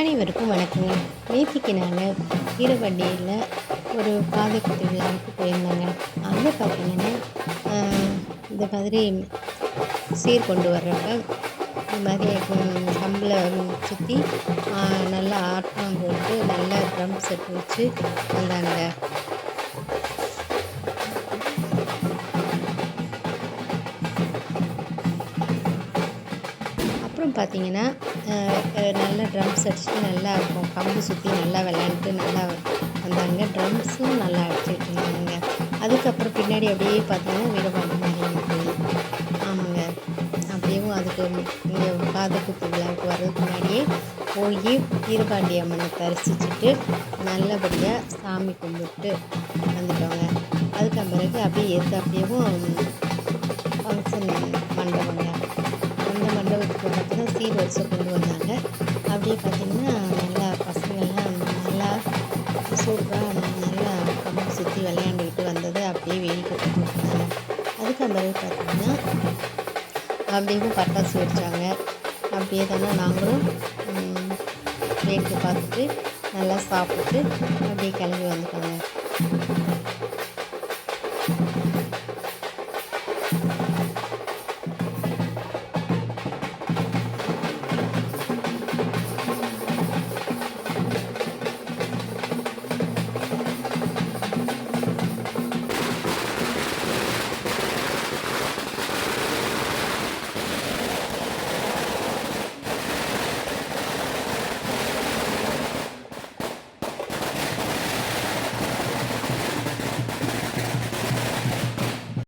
அனைவருக்கும் வணக்கங்க நேற்றுக்கு நாங்கள் வீரவண்டியில் ஒரு பாதை குத்து விழாவுக்கு போயிருந்தோங்க. அங்கே பார்த்தீங்கன்னா இந்த மாதிரி சீர் கொண்டு வர்றப்ப இந்த மாதிரி ம், கம்பில் சுற்றி நல்லா ஆட்டம் போட்டு நல்லா ட்ரம் செட் வச்சு வந்தாங்க. அப்புறம் பார்த்தீங்கன்னா நல்லா ட்ரம்ஸ் அடிச்சுட்டு நல்லா இருக்கும் கம்பு சுற்றி நல்லா விளையாண்டுட்டு நல்லா வந்தாங்க. ட்ரம்ஸும் நல்லா அடிச்சுட்டு இருந்தாங்க. அதுக்கப்புறம் பின்னாடி அப்படியே பார்த்தீங்கன்னா வீரபாண்டி மாரியம்மன் கோயில் ஆமாங்க. அப்படியும் அதுக்கு இங்கே காது குத்து விழாவுக்கு வர்றதுக்கு முன்னாடியே போய் வீரபாண்டி அம்மனை தரிசிச்சுட்டு நல்லபடியாக சாமி கும்பிட்டு வந்துட்டோங்க. அதுக்கு பிறகு அப்படியே எது அப்படியேவும் ஃபங்க்ஷன் மண்டபம் சீர் வரிசை கொண்டு வந்தாங்க. அப்படியே பார்த்திங்கன்னா நல்லா பசங்கள்லாம் நல்லா சூப்பராக நல்லா கம்பு சுற்றி விளையாண்டுக்கிட்டு வந்தது. அப்படியே வேடிக்கை பார்த்துட்டு அதுக்கு அந்த பிறகு பார்த்தீங்கன்னா அப்படியே பட்டாசு வெடிச்சாங்க. அப்படியே தானே நாங்களும் ம், வேடிக்கை பார்த்துட்டு நல்லா சாப்பிட்டு அப்படியே கிளம்பி வந்துட்டோங்க.